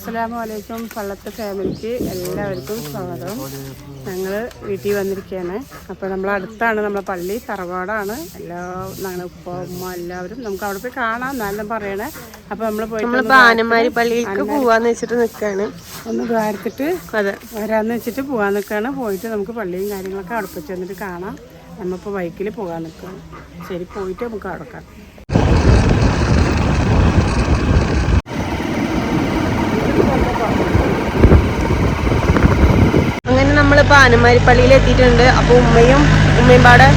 അസ്സലാമു അലൈക്കും പള്ളത്ത് ഫാമിലിക്ക് എല്ലാവർക്കും സ്വാഗതം. ഞങ്ങൾ വീട്ടിൽ വന്നിരിക്കുകയാണ് അപ്പോൾ നമ്മൾ അടുത്താണ് നമ്മളെ പള്ളി തറവാടാണ്. എല്ലാ ഞങ്ങളുടെ ഉപ്പ ഉമ്മ എല്ലാവരും നമുക്ക് അവിടെ പോയി കാണാം എന്നാലും പറയണേ. അപ്പോൾ നമ്മൾ പോയി ആനമാരി പള്ളിയിലേക്ക് പോവാന്ന് വെച്ചിട്ട് നിൽക്കുകയാണ് ഒന്ന് ദ്വാരത്തിട്ട് അതെ. വരാമെന്ന് വെച്ചിട്ട് പോകാൻ നിൽക്കുകയാണ് പോയിട്ട് നമുക്ക് പള്ളിയും കാര്യങ്ങളൊക്കെ അടുപ്പിച്ച് വന്നിട്ട് കാണാം. നമ്മളിപ്പോൾ ബൈക്കിൽ പോകാൻ നിൽക്കുകയാണ് ശരി പോയിട്ട് നമുക്ക് അവിടെ കാണാം അങ്ങനെ പള്ളിയിൽ എത്തിയിട്ടുണ്ട്. അപ്പോൾ ഉമ്മയും ഉമ്മയും പാടെ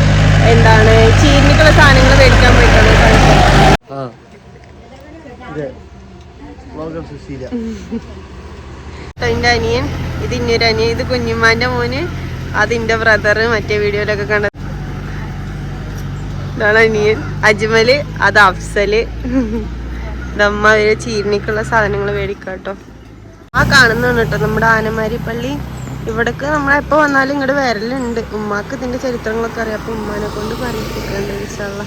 എന്താണ് ചീരിനിക്കുള്ള സാധനങ്ങൾ മേടിക്കാൻ പോയിട്ടുണ്ട് എന്റെ അനിയൻ ഇത് ഇന്നൊരു അനിയൻ ഇത് കുഞ്ഞുമാന്റെ മോന് അതിന്റെ ബ്രദർ മറ്റേ വീഡിയോയിലൊക്കെ കണ്ടത് ഇതാണ് അനിയൻ. അജ്മൽ അത് അഫ്സൽ. ഇതമ്മ അവർ ചീരണിക്കുള്ള സാധനങ്ങൾ മേടിക്കാം കേട്ടോ ആ കാണുന്നുണ്ട് കേട്ടോ നമ്മുടെ ആനമാരി പള്ളി ഇവിടേക്ക് നമ്മളെപ്പോ വന്നാലും ഇങ്ങോട്ട് വരലുണ്ട്. ഉമ്മാക്ക് ഇതിന്റെ ചരിത്രങ്ങളൊക്കെ അറിയാം. അപ്പൊ ഉമ്മാനെ കൊണ്ട് പറയിപ്പിക്കുന്നുണ്ട് ഇൻഷാല്ലാ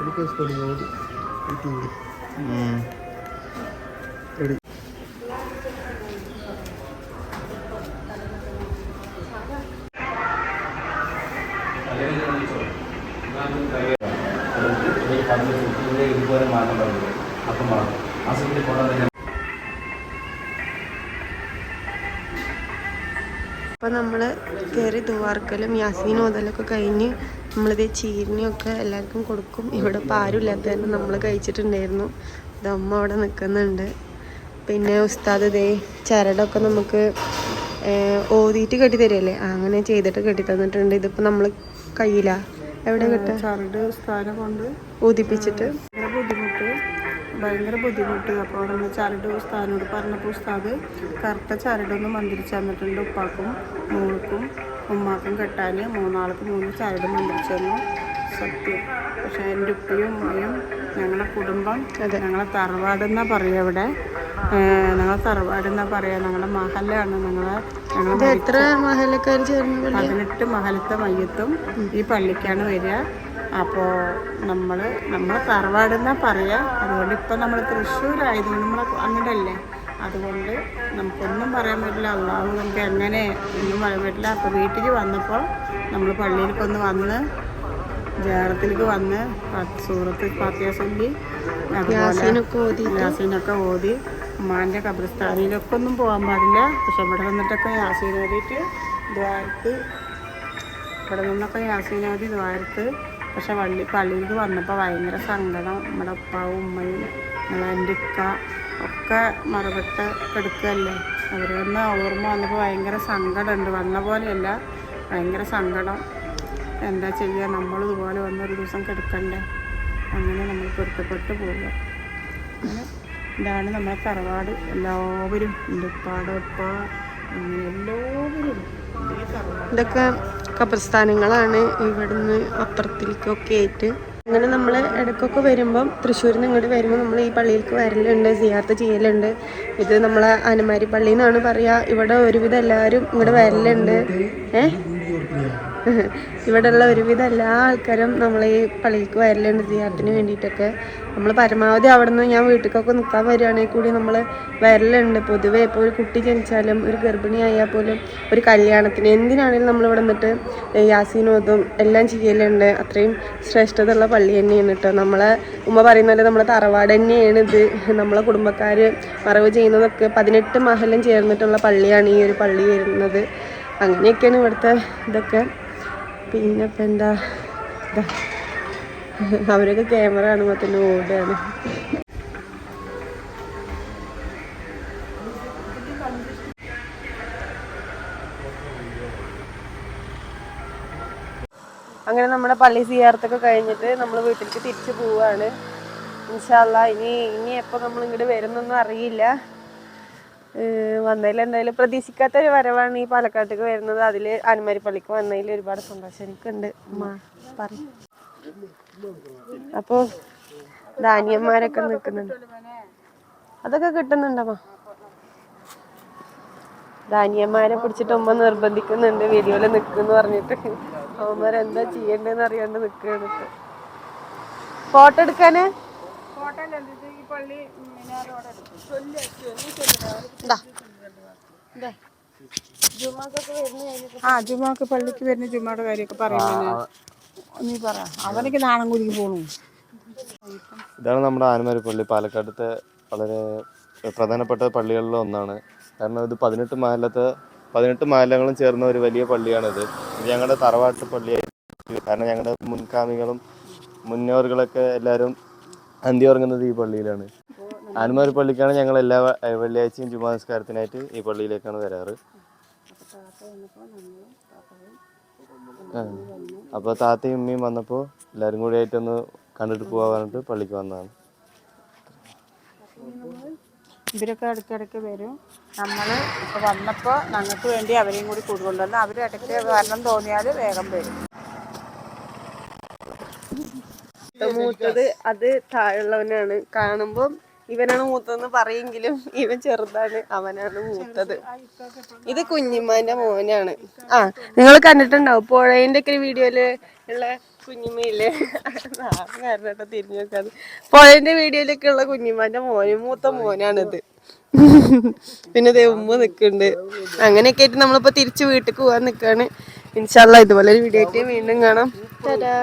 എനിക്ക് സ്കൂളിൽ ഇതുപോലെ മാറ്റം പറഞ്ഞു അപ്പം മാറും അപ്പൊ നമ്മൾ കയറി ദുവാർക്കലും യാസീൻ മുതലൊക്കെ കഴിഞ്ഞ് നമ്മളിത് ചീരണിയൊക്കെ എല്ലാവർക്കും കൊടുക്കും. ഇവിടെ ഇപ്പൊ ആരും ഇല്ലാത്ത തന്നെ നമ്മൾ കഴിച്ചിട്ടുണ്ടായിരുന്നു. അമ്മ അവിടെ നിൽക്കുന്നുണ്ട് പിന്നെ ഉസ്താദ് ദേ ചരടൊക്കെ നമുക്ക് ഓതിയിട്ട് കെട്ടി തരുമല്ലേ അങ്ങനെ ചെയ്തിട്ട് കെട്ടി തന്നിട്ടുണ്ട് ഇതിപ്പോൾ നമ്മൾ കയ്യിലാ. എവിടെ കിട്ടുക ചരട് സ്ഥാനം കൊണ്ട് ഊതിപ്പിച്ചിട്ട്. ഭയങ്കര ബുദ്ധിമുട്ട്. ഭയങ്കര ബുദ്ധിമുട്ട്. അപ്പോൾ നമ്മൾ ചരട് ഉസ്താദിനോട് പറഞ്ഞപ്പോൾ ഉസ്താദ് കറുത്ത ചരടൊന്ന് മന്ത്രിച്ച് തന്നിട്ടുണ്ട് ഉപ്പാക്കും മോൾക്കും ഉമ്മാക്കും കെട്ടാൻ മൂന്നാൾക്ക് മൂന്ന് ചരട് മന്ത്രിച്ച് തന്നു. സത്യം. പക്ഷേ എന്റെ ഉപ്പയും ഉമ്മയും ഞങ്ങളെ കുടുംബം ഞങ്ങളെ തറവാടെന്നാ പറയുക ഇവിടെ ഏഹ് തറവാട് എന്നാ പറയാ. ഞങ്ങളുടെ മഹലാണ്. ഞങ്ങളെ എത്ര മഹലക്കാർ ചേർന്ന് പതിനെട്ട് മഹലത്തെ മയ്യത്തും ഈ പള്ളിക്കാണ് വരിക. അപ്പോൾ നമ്മൾ നമ്മളെ തറവാടെന്നാ പറയാ. അതുകൊണ്ട് ഇപ്പം നമ്മൾ തൃശ്ശൂരായതുകൊണ്ട് നമ്മൾ അങ്ങനല്ലേ അതുകൊണ്ട് നമുക്കൊന്നും പറയാൻ പറ്റില്ല. അള്ളാഹു നമുക്ക് എങ്ങനെ ഒന്നും പറയാൻ പറ്റില്ല. അപ്പോൾ വീട്ടിൽ വന്നപ്പോൾ നമ്മൾ പള്ളിയിലേക്ക് ഒന്ന് വന്ന് ജാറത്തിലേക്ക് വന്ന് സൂറത്ത് പാത്യാസൊല്ലി അതുപോലെ യാസീനൊക്കെ ഓതി ഉമ്മാന്റെ ഖബർസ്ഥാനിയിലൊക്കെ ഒന്നും പോകാൻ പാടില്ല. പക്ഷെ ഇവിടെ വന്നിട്ടൊക്കെ യാസീൻ ഓതിയിട്ട് ദ്വാരത്ത് ഇവിടെ നിന്നൊക്കെ ഓതി ദ്വാരത്ത്. പക്ഷെ വള്ളി പള്ളിയിൽ വന്നപ്പോൾ ഭയങ്കര സങ്കടം. നമ്മുടെ ഉപ്പാവും ഉമ്മയും എന്റെ ഇക്ക ഒക്കെ മറവിട്ട് എടുക്കുകയല്ലേ അവർ വന്ന് ഓർമ്മ വന്നപ്പോൾ ഭയങ്കര സങ്കടമുണ്ട്. വന്ന പോലെയല്ല ഭയങ്കര സങ്കടം. എന്താ ചെയ്യുക നമ്മൾ ഇതുപോലെ വന്നൊരു ദിവസം കിടക്കണ്ടേ? അങ്ങനെ നമ്മൾ പൊരുത്തപ്പെട്ട് പോവുക. അങ്ങനെ ഇതാണ് നമ്മളെ തറവാട്. എല്ലാവരും ഉണ്ട് എല്ലാവരും ഇതൊക്കെ കബർസ്ഥാനങ്ങളാണ്. ഇവിടുന്ന് അപ്പുറത്തിലേക്കൊക്കെ ആയിട്ട്. അങ്ങനെ നമ്മൾ ഇടയ്ക്കൊക്കെ വരുമ്പം തൃശ്ശൂരിൽ നിന്ന് ഇങ്ങോട്ട് വരുമ്പോൾ നമ്മൾ ഈ പള്ളിയിലേക്ക് വരലുണ്ട് സിയാർത്ത് ചെയ്യലുണ്ട്. ഇത് നമ്മളെ ആനമാരി പള്ളി എന്നാണ് പറയുക ഇവിടെ ഒരുവിധം എല്ലാവരും ഇങ്ങോട്ട് വരലുണ്ട്. ഏഹ് ഇവിടെയുള്ള ഒരുവിധ എല്ലാ ആൾക്കാരും നമ്മളെ ഈ പള്ളിക്ക് വരലുണ്ട്. സിയാർത്തിന് വേണ്ടിയിട്ടൊക്കെ. നമ്മൾ പരമാവധി അവിടെ നിന്ന് ഞാൻ വീട്ടിലേക്കൊക്കെ നിൽക്കാൻ വരികയാണെങ്കിൽ കൂടി നമ്മൾ വരലുണ്ട്. പൊതുവേ ഇപ്പോൾ ഒരു കുട്ടി ജനിച്ചാലും ഒരു ഗർഭിണിയായാൽ പോലും ഒരു കല്യാണത്തിന് എന്തിനാണെങ്കിലും നമ്മൾ ഇവിടെ നിന്നിട്ട് യാസീനോതും എല്ലാം ചെയ്യലുണ്ട്. അത്രയും ശ്രേഷ്ഠതയുള്ള പള്ളി തന്നെയാണ് കേട്ടോ. നമ്മളെ ഉമ്മ പറയുന്ന പോലെ നമ്മളെ തറവാട് തന്നെയാണ് ഇത്. നമ്മളെ കുടുംബക്കാർ മറവ് ചെയ്യുന്നതൊക്കെ പതിനെട്ട് മഹലം ചേർന്നിട്ടുള്ള പള്ളിയാണ് ഈ ഒരു പള്ളി വരുന്നത്. അങ്ങനെയൊക്കെയാണ് ഇവിടുത്തെ ഇതൊക്കെ. പിന്നെ ഇപ്പം എന്താ. അവരൊക്കെ ക്യാമറ കാണുമ്പോൾ തന്നെ ഓടുകയാണ്. അങ്ങനെ നമ്മുടെ പള്ളി സിയാർത്തൊക്കെ കഴിഞ്ഞിട്ട് നമ്മൾ വീട്ടിലേക്ക് തിരിച്ചു പോവുകയാണ് ഇൻഷാല്ല ഇനി ഇനി എപ്പോൾ നമ്മൾ ഇങ്ങോട്ട് വരുന്നൊന്നും അറിയില്ല. വന്നതിൽ എന്തായാലും പ്രതീക്ഷിക്കാത്ത ഒരു വരവാണ് ഈ പാലക്കാട്ടേക്ക് വരുന്നത്. അതിൽ ആനമാരി പള്ളിക്ക് വന്നതിൽ ഒരുപാട് സന്തോഷം എനിക്കുണ്ട്. പറയും. ധാന്യന്മാരൊക്കെ നിൽക്കുന്നുണ്ട്. അതൊക്കെ കിട്ടുന്നുണ്ടമ്മ. ധാന്യന്മാരെ പിടിച്ചിട്ട് ഉമ്മ നിർബന്ധിക്കുന്നുണ്ട്. വീഡിയോയിൽ നിൽക്കുന്നു പറഞ്ഞിട്ട്. അവന്മാരെന്താ ചെയ്യണ്ടെന്ന് അറിയാണ്ട് നിൽക്കുകയാണ് ഫോട്ടോ എടുക്കാന്? ആ ജുമാക്ക് പള്ളിക്ക് വരുന്ന ജുമാടെ കാര്യമൊക്കെ പറയുന്നത്. നീ പറ. അവനൊക്കെ നാണം കുരുക്കി പോണു. ഇതാണ് നമ്മുടെ ആനമാരി പള്ളി. പാലക്കാടത്തെ വളരെ പ്രധാനപ്പെട്ട പള്ളികളിൽ ഒന്നാണ്. കാരണം ഇത് പതിനെട്ട് മാലത്ത് പതിനെട്ട് മാലങ്ങളും ചേർന്ന ഒരു വലിയ പള്ളിയാണിത്. ഇത് ഞങ്ങളുടെ തറവാട്ട് പള്ളിയായിരുന്നു കാരണം ഞങ്ങളുടെ മുൻകാമികളും മുന്നോറുകളൊക്കെ എല്ലാവരും അന്തി ഉറങ്ങുന്നത് ഈ പള്ളിയിലാണ്. ആനമേരി പള്ളിക്കാണ് ഞങ്ങൾ എല്ലാ വെള്ളിയാഴ്ചയും ജുമാ നിസ്കാരത്തിനായിട്ട് ഈ പള്ളിയിലേക്കാണ് വരാറ്. അപ്പോൾ താത്തയും ഉമ്മയും വന്നപ്പോൾ എല്ലാവരും കൂടി ആയിട്ടൊന്ന് കണ്ടിട്ട് പോകാൻ പറഞ്ഞിട്ട് പള്ളിക്ക് വന്നതാണ്. ഇവരൊക്കെ ഇടയ്ക്കിടയ്ക്ക് വരും. നമ്മൾ വന്നപ്പോൾ ഞങ്ങൾക്ക് വേണ്ടി അവരെയും കൂടി കൊണ്ടുവന്ന് അവർ ഇടയ്ക്ക് വരണം തോന്നിയാൽ വേഗം വരും. മൂത്തത് അത് താഴെയുള്ളവനാണ്. കാണുമ്പോൾ ഇവനാണ് മൂത്തതെന്ന് പറയെങ്കിലും ഇവൻ ചെറുതാണ് അവനാണ് മൂത്തത്. ഇത് കുഞ്ഞിമ്മന്റെ മോനാണ്. ആ നിങ്ങൾ കണ്ടിട്ടുണ്ടാവും പുഴേന്റെ ഒക്കെ വീഡിയോയിൽ ഉള്ള കുഞ്ഞിമ്മയില്ലേ? കാരണം തിരിഞ്ഞു നോക്കാതെ പുഴേന്റെ വീഡിയോയിലൊക്കെ ഉള്ള കുഞ്ഞിമ്മന്റെ മോനും മൂത്ത മോനാണിത്. പിന്നെ ദേ ഉമ്മ നിക്കുന്നുണ്ട് അങ്ങനെയൊക്കെ ആയിട്ട് നമ്മളിപ്പോ തിരിച്ച് വീട്ടിൽ പോവാൻ നിക്കാണ്. ഇൻഷാല്ല ഇതുപോലെ ഒരു വീഡിയോ ആയിട്ട് വീണ്ടും കാണാം. തരാ.